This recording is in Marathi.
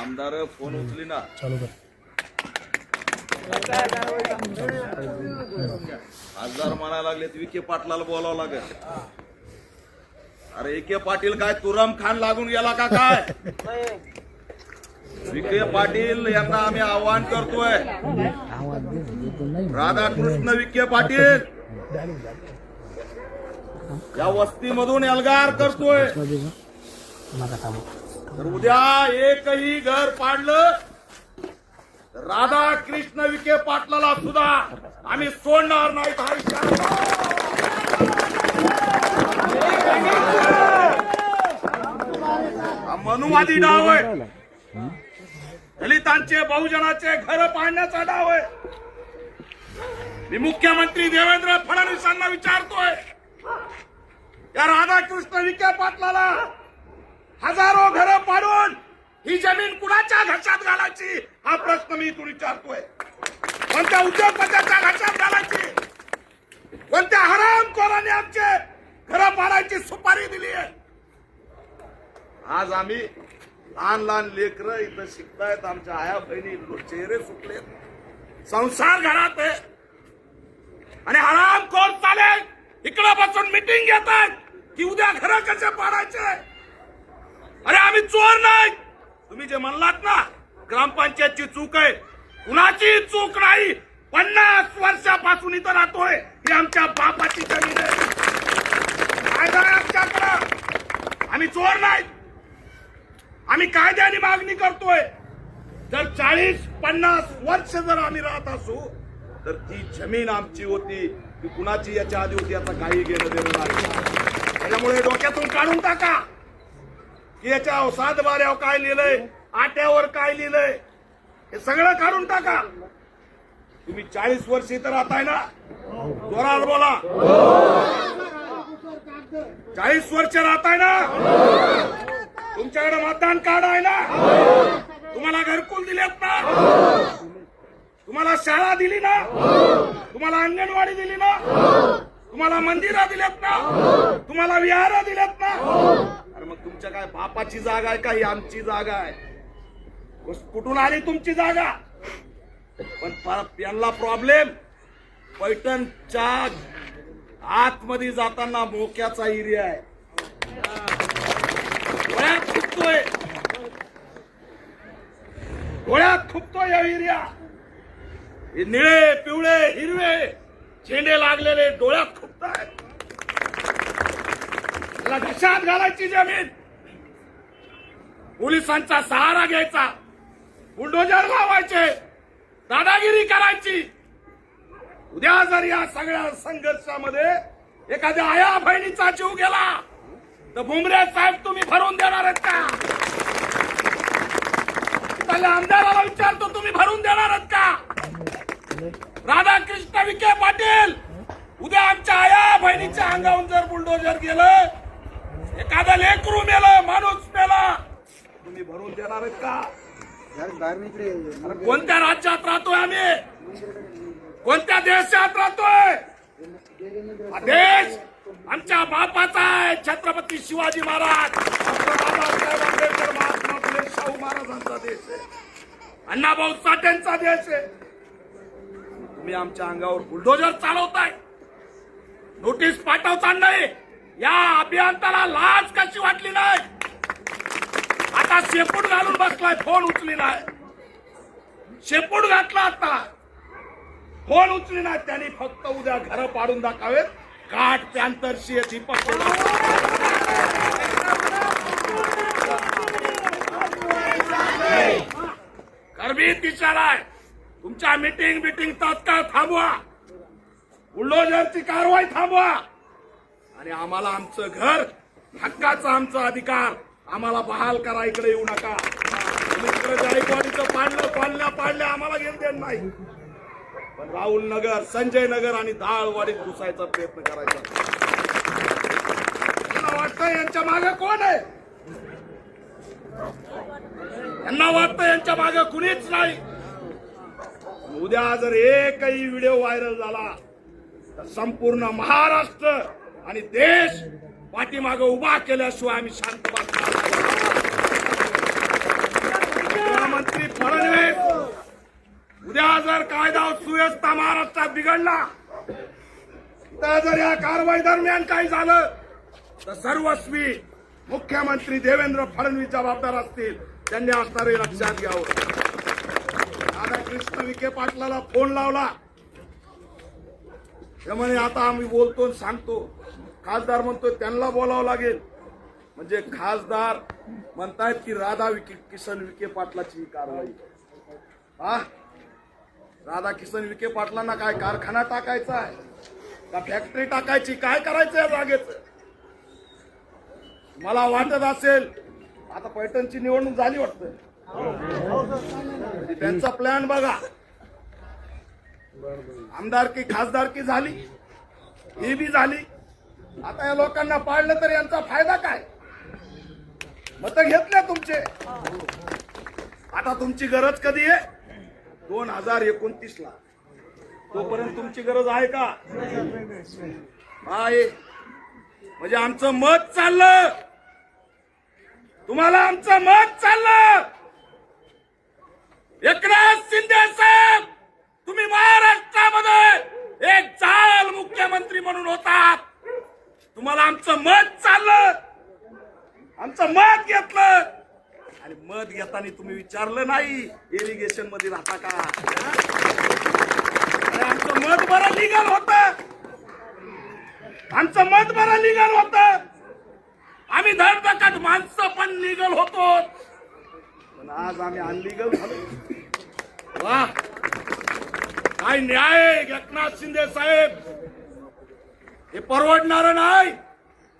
आमदार फोन उचली ना. चालू कर. खासदार म्हणायला लागलेत विखे पाटलाला बोलावं लागेल. अरे एके पाटील काय तुरम खान लागून गेला का काय? विखे पाटील यांना आम्ही आवाहन करतोय. राधाकृष्ण विखे पाटील. या वस्तीमधून एल्गार करतोय. तर उद्या एकही घर पाडलं राधा कृष्ण विखे पाटलाला सुद्धा आम्ही सोडणार नाही हा इशारा मनुवादी डाव आहे. दलितांचे बहुजनाचे घर पाडण्याचा डाव आहे. मी मुख्यमंत्री देवेंद्र फडणवीसांना विचारतोय या राधाकृष्ण विखे पाटलाला हजारो घरं पाडून ही जमीन कुणाच्या घशात घालायची? हा प्रश्न मी इथून विचारतोय. कोणत्या उद्योगपत्याच्या घशात घालायची? कोणत्या हरामखोराने आमचे घरं पाडायची सुपारी दिली आहे? आज आम्ही लहान लहान लेकरं इथं शिकतायत आमच्या आया बहिणी चेहरे सुटलेत संसार घरात आहे. आणि हरामखोर चालेल. इकडं बसून मिटिंग घेतात. की उद्या घर कसे पाडायचे? अरे आम्ही चोर नाही. तुम्ही जे म्हणलात ना ग्रामपंचायतची चूक आहे कुणाची चूक नाही. पन्नास वर्षापासून इथं राहतोय ही आमच्या बापाची जमीन आहे. कायदा आमच्याकडं? आम्ही चोर नाही. आम्ही कायद्याने मागणी करतोय. जर चाळीस पन्नास वर्ष जर आम्ही राहत असू तर ती जमीन आमची होती ती कुणाची याच्या आधी होती आता काही घेणं देणं नाही. त्याच्यामुळे डोक्यातून काढून टाका. याच्या सात बाऱ्यावर काय लिहिलंय? आट्यावर काय लिहिलंय? हे सगळं काढून टाका. तुम्ही चाळीस वर्ष इथं राहताय ना? जोरात बोला. चाळीस वर्ष राहताय ना? तुमच्याकडे मतदान कार्ड आहे ना? तुम्हाला घरकुल दिलेत ना? तुम्हाला शाळा दिली ना? तुम्हाला अंगणवाडी दिली ना? तुम्हाला मंदिरं दिलेत ना? तुम्हाला विहार दिलेत ना? अरे मग तुमच्या काय बापाची जागा आहे का? ही आमची जागा आहे. कुठून आली तुमची जागा? पण परत यांना प्रॉब्लेम पैठणच्या आतमध्ये जाताना मोक्याचा एरिया आहे. डोळ्यात खुपतोय. डोळ्यात खुपतोय या एरिया. निळे पिवळे हिरवे झेंडे लागलेले डोळ्यात खुपताय त्याला घशात घालायची जमीन. पोलिसांचा सहारा घ्यायचा. बुलडोजर लावायचे. दादागिरी करायची. उद्या जर या सगळ्या संघर्षामध्ये एखाद्या आया बहिणीचा जीव गेला तर भुमरे साहेब तुम्ही भरून देणार आहेत का? आमदाराला विचारतो तुम्ही भरून देणार आहेत का? राधाकृष्ण विखे पाटील उद्या आमच्या आया बहिणीच्या अंगावून जर बुलडोजर गेलं एखादा लेकरू मेलं माणूस मेला. तुम्ही भरून देणार आहेत का? कोणत्या राज्यात राहतोय आम्ही? कोणत्या देशात राहतोय? देश आमच्या बापाचा आहे छत्रपती शिवाजी महाराज. बाबासाहेब आंबेडकर महात्मा फुले शाहू महाराजांचा देश आहे. अण्णाभाऊ साठेंचा देश आहे. तुम्ही आमच्या अंगावर बुलडोजर चालवताय. नोटीस पाठवता नाही. या अभियंताला लाज कशी वाटली नाही? आता शेपूट घालून बसलाय फोन उचली नाही. शेपूट घातला आता. फोन उचली नाही त्यांनी फक्त उद्या घर पाडून दाखावेत. काठ पॅन्थरशी याची पकड गर्भित तुमच्या मीटिंग बिटिंग तात्काळ थांबवा. बुलडोजरची कारवाई थांबवा. आणि आम्हाला आमचं घर हक्काचा आमचा अधिकार. आम्हाला बहाल करा इकडे येऊ नका. तुम्ही जायकवाडीचं पाडलं पाडल्या पाडल्या आम्हाला घेऊन देत नाही. पण राहुल नगर संजय नगर आणि दाळवाडीत घुसायचा प्रयत्न करायचा. मला वाटतं यांच्या मागे कोण आहे? यांना वाटतं यांच्या मागे कुणीच नाही. उद्या जर एकही व्हिडिओ व्हायरल झाला तर संपूर्ण महाराष्ट्र आणि देश पाठीमागं उभा केल्याशिवाय आम्ही शांत बसणार मुख्यमंत्री फडणवीस उद्या जर कायदा सुव्यवस्था महाराष्ट्रात बिघडला तर जर या कारवाई दरम्यान काही झालं तर सर्वस्वी मुख्यमंत्री देवेंद्र फडणवीस जबाबदार असतील त्यांनी असणारे लक्षात घ्यावं. राधाकृष्ण विखे पाटलाला फोन लावला. त्यामुळे आता आम्ही बोलतो आणि सांगतो. खासदार म्हणतोय त्यांना बोलावं लागेल. म्हणजे खासदार म्हणतायत की राधा विखे किसन विखे पाटलाची कारवाई. हा राधा किसन विखे पाटलांना काय कारखाना टाकायचा आहे? का फॅक्टरी टाकायची? काय करायचं या जागेच? मला वाटत असेल आता पैठणची निवडणूक झाली वाटतं. त्यांचा प्लॅन बघा. आमदारकी खासदारकी झाली. ही बी झाली. आता या लोकांना पाळलं तर यांचा फायदा काय? मत घेतल्या तुमचे. आता तुमची गरज कधी आहे? दोन हजार एकोणतीस ला तोपर्यंत तुमची गरज आहे का? आहे. म्हणजे आमचं मत चाललं. तुम्हाला आमचं मत चाललं. एकनाथ शिंदे साहेब तुम्ही महाराष्ट्रामध्ये एक चाल मुख्यमंत्री म्हणून होतात तुम्हाला आमचं मत चाललं आमचं मत घेतलं पद घेताना तुम्ही विचारलं नाही इरिगेशनमध्ये राहता का? आमचं मत बरं लिगल होत. आमचं मत बरं लिगल होत. आम्ही धडधकट माणसं पण लिगल होतो. पण आज आम्ही अनलिगल झालो. वा काय न्याय एकनाथ शिंदे साहेब? हे परवडणार नाही.